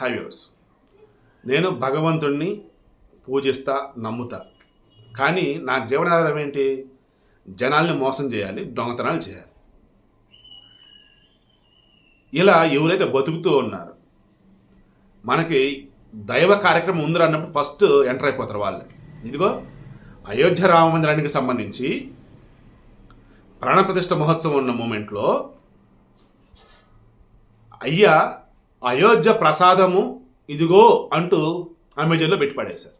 High viewers నేను భగవంతుణ్ణి పూజిస్తా నమ్ముతా. కానీ నా జీవనాధారం ఏంటి? జనాల్ని మోసం చేయాలి దొంగతనాలు చేయాలి. ఇలా ఎవరైతే బతుకుతూ ఉన్నారు మనకి దైవ కార్యక్రమం ఉందిరా అన్నప్పుడు ఫస్ట్ ఎంటర్ అయిపోతారు వాళ్ళు. ఇదిగో అయోధ్య రామ మందిరానికి సంబంధించి ప్రాణప్రతిష్ఠ మహోత్సవం ఉన్న మూమెంట్లో అయ్యా అయోధ్య ప్రసాదము ఇదిగో అంటూ అమెజాన్లో పెట్టి పడేశారు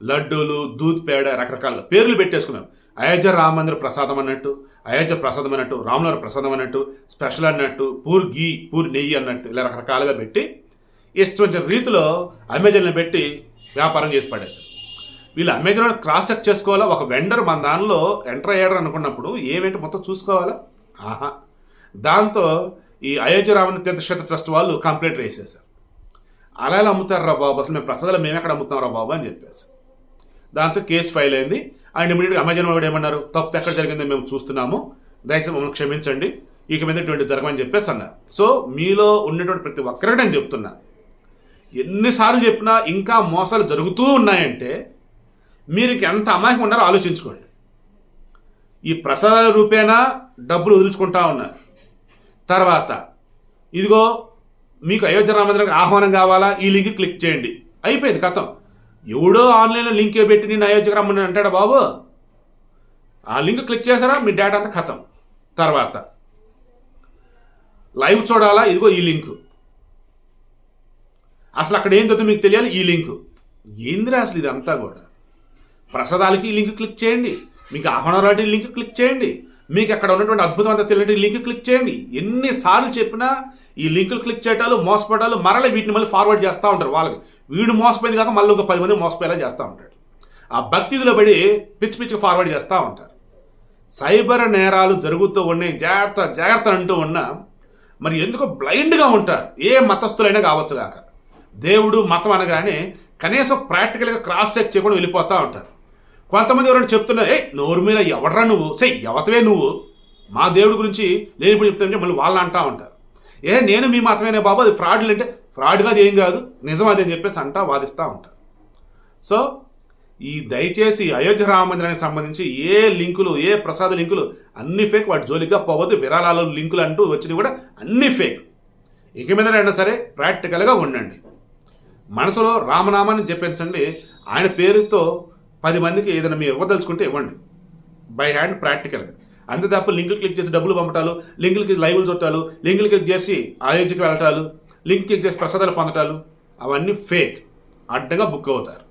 లడ్డూలు దూద్ పేడ రకరకాల పేర్లు పెట్టేసుకున్నాం అయోధ్య రామమందిర ప్రసాదం అన్నట్టు అయోధ్య ప్రసాదం అన్నట్టు రాములవారి ప్రసాదం అన్నట్టు స్పెషల్ అన్నట్టు పూర్ గీ పూర్ నెయ్యి అన్నట్టు ఇలా రకరకాలుగా పెట్టి ఇష్టం వచ్చిన రీతిలో అమెజాన్లో పెట్టి వ్యాపారం చేసి పడేశారు. వీళ్ళు అమెజాన్ క్రాస్ చెక్ చేసుకోవాలా? ఒక వెండర్ మన దానిలో ఎంటర్ అయ్యాడు అనుకున్నప్పుడు ఏమేంటి మొత్తం చూసుకోవాలా? ఆహా! దాంతో ఈ అయోధ్య రావణ తీర్థక్షేత్ర ట్రస్ట్ వాళ్ళు కంప్లైంట్ వేసేసారు అలా ఎలా అమ్ముతారు రా బాబు? అసలు మేము ప్రసాదాలు మేము ఎక్కడ అమ్ముతున్నాం రా బాబు అని చెప్పేసి. దాంతో కేసు ఫైల్ అయింది. అండ్ ఇమీడియట్గా అమెజాన్ వాడు ఏమన్నారు? తప్పు ఎక్కడ జరిగిందో మేము చూస్తున్నాము. దయచేసి మమ్మల్ని క్షమించండి. ఇక మీద ఇటువంటి జరగమని చెప్పేసి అన్నారు. సో మీలో ఉన్నటువంటి ప్రతి ఒక్కరికి నేను చెప్తున్నా. ఎన్నిసార్లు చెప్పినా ఇంకా మోసాలు జరుగుతూ ఉన్నాయంటే మీరు ఎంత అమాయకం ఉన్నారో ఆలోచించుకోండి. ఈ ప్రసాదాల రూపేణా డబ్బులు వదులుచుకుంటా ఉన్నారు. తర్వాత ఇదిగో మీకు అయోధ్య రామచంద్రకి ఆహ్వానం కావాలా? ఈ లింక్ క్లిక్ చేయండి. అయిపోయింది కథం. ఎవడో ఆన్లైన్లో లింక్ పెట్టి నేను అయోధ్యకు రమ్మని అంటాడా బాబు? ఆ లింక్ క్లిక్ చేశారా? మీ డేటా అంతా కథం. తర్వాత లైవ్ చూడాలా? ఇదిగో ఈ లింక్. అసలు అక్కడ ఏం జరుగుతుందో మీకు తెలియాలి? ఈ లింక్. ఏందిరా అసలు ఇదంతా కూడా? ప్రసాదాలకి ఈ లింక్ క్లిక్ చేయండి. మీకు ఆహ్వానాలు లింక్ క్లిక్ చేయండి. మీకు అక్కడ ఉన్నటువంటి అద్భుతం అంతా తెలియని లింక్ క్లిక్ చేయండి. ఎన్నిసార్లు చెప్పినా ఈ లింకులు క్లిక్ చేయటాలు మోసపడాలు మరలా వీటిని మళ్ళీ ఫార్వర్డ్ చేస్తూ ఉంటారు. వాళ్ళకి వీడు మోసపోయింది కాక మళ్ళీ ఒక పది మంది మోసపోయేలా చేస్తూ ఉంటాడు. ఆ భక్తిలో పడి పిచ్చి పిచ్చి ఫార్వర్డ్ చేస్తూ ఉంటారు. సైబర్ నేరాలు జరుగుతూ ఉన్నాయి జాగ్రత్త జాగ్రత్త అంటూ ఉన్నా మరి ఎందుకు బ్లైండ్గా ఉంటారు. ఏ మతస్థులైనా కావచ్చు కాక దేవుడు మతం అనగానే కనీసం ప్రాక్టికల్గా క్రాస్ చెక్ చేయకుండా వెళ్ళిపోతూ ఉంటారు. కొంతమంది ఎవరైనా చెప్తున్నారు ఏ నోరు మీద ఎవడరా నువ్వు? సే ఎవతవే నువ్వు. మా దేవుడి గురించి లేనిప్పుడు చెప్తాను మళ్ళీ వాళ్ళు అంటా ఉంటారు. ఏ నేను మీ మతమేనే బాబు అది ఫ్రాడ్లు అంటే ఫ్రాడ్ కాదు ఏం కాదు నిజం అది అని చెప్పేసి అంటా వాదిస్తూ ఉంటారు. సో ఈ దయచేసి అయోధ్య రామ మందిరానికి సంబంధించి ఏ లింకులు ఏ ప్రసాద లింకులు అన్ని ఫేక్ వాటి జోలిగా పోవద్దు విరాళాలు లింకులు అంటూ వచ్చినవి కూడా అన్ని ఫేక్. ఇక మీద అయినా సరే ప్రాక్టికల్గా ఉండండి. మనసులో రామనామాన్ని చెప్పించండి ఆయన పేరుతో పది మందికి ఏదైనా మీరు ఇవ్వదలుచుకుంటే ఇవ్వండి. బై హ్యాండ్ ప్రాక్టికల్గా అంతే తప్ప లింకులు క్లిక్ చేసి డబ్బులు పంపటాలు లింకులకి లైవ్లు చుట్టాలు లింకులు క్లిక్ చేసి అయోధ్యకి వెళ్ళటాలు లింక్ క్లిక్ చేసి ప్రసాదాలు పొందటాలు అవన్నీ ఫేక్ అడ్డంగా బుక్ అవుతారు.